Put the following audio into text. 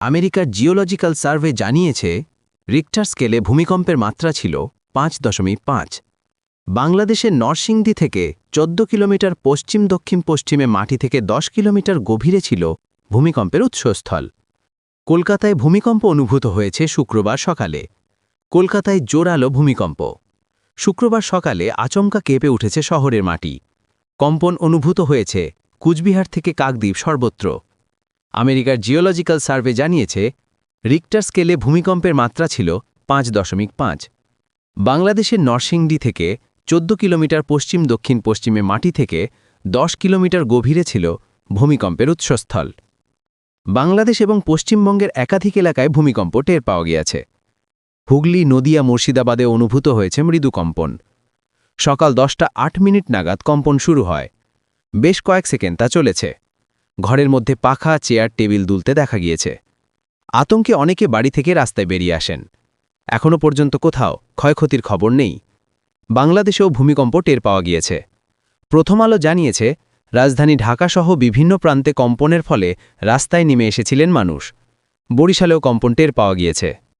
আমেরিকার geological survey জানিয়েছে, Richter স্কেলে ভূমিকম্পের মাত্রা ছিল পাঁচ দশমিক পাঁচ। বাংলাদেশের নরসিংদী থেকে চোদ্দ কিলোমিটার পশ্চিম দক্ষিণ পশ্চিমে মাটি থেকে দশ কিলোমিটার গভীরে ছিল ভূমিকম্পের উৎসস্থল। কলকাতায় ভূমিকম্প অনুভূত হয়েছে শুক্রবার সকালে। কলকাতায় জোরালো ভূমিকম্প। শুক্রবার সকালে আচমকা কেঁপে উঠেছে শহরের মাটি। কম্পন অনুভূত হয়েছে কুচবিহার থেকে কাকদ্বীপ সর্বত্র। আমেরিকার জিওলজিক্যাল সার্ভে জানিয়েছে, রিক্টার স্কেলে ভূমিকম্পের মাত্রা ছিল পাঁচ দশমিক পাঁচ। বাংলাদেশের নরসিংডি থেকে চোদ্দ কিলোমিটার পশ্চিম, দক্ষিণ পশ্চিমে মাটি থেকে দশ কিলোমিটার গভীরে ছিল ভূমিকম্পের উৎসস্থল। বাংলাদেশ এবং পশ্চিমবঙ্গের একাধিক এলাকায় ভূমিকম্প টের পাওয়া গিয়েছে। হুগলি, নদিয়া, মুর্শিদাবাদে অনুভূত হয়েছে মৃদু কম্পন। সকাল দশটা আট মিনিট নাগাদ কম্পন শুরু হয়। বেশ কয়েক সেকেন্ড তা চলেছে। ঘরের মধ্যে পাখা, চেয়ার, টেবিল দুলতে দেখা গিয়েছে। আতঙ্কে অনেকে বাড়ি থেকে রাস্তায় বেরিয়ে আসেন। এখনও পর্যন্ত কোথাও ক্ষয়ক্ষতির খবর নেই। বাংলাদেশেও ভূমিকম্প টের পাওয়া গিয়েছে। প্রথম আলো জানিয়েছে, রাজধানী ঢাকাসহ বিভিন্ন প্রান্তে কম্পনের ফলে রাস্তায় নেমে এসেছিলেন মানুষ। বরিশালেও কম্পন টের পাওয়া গিয়েছে।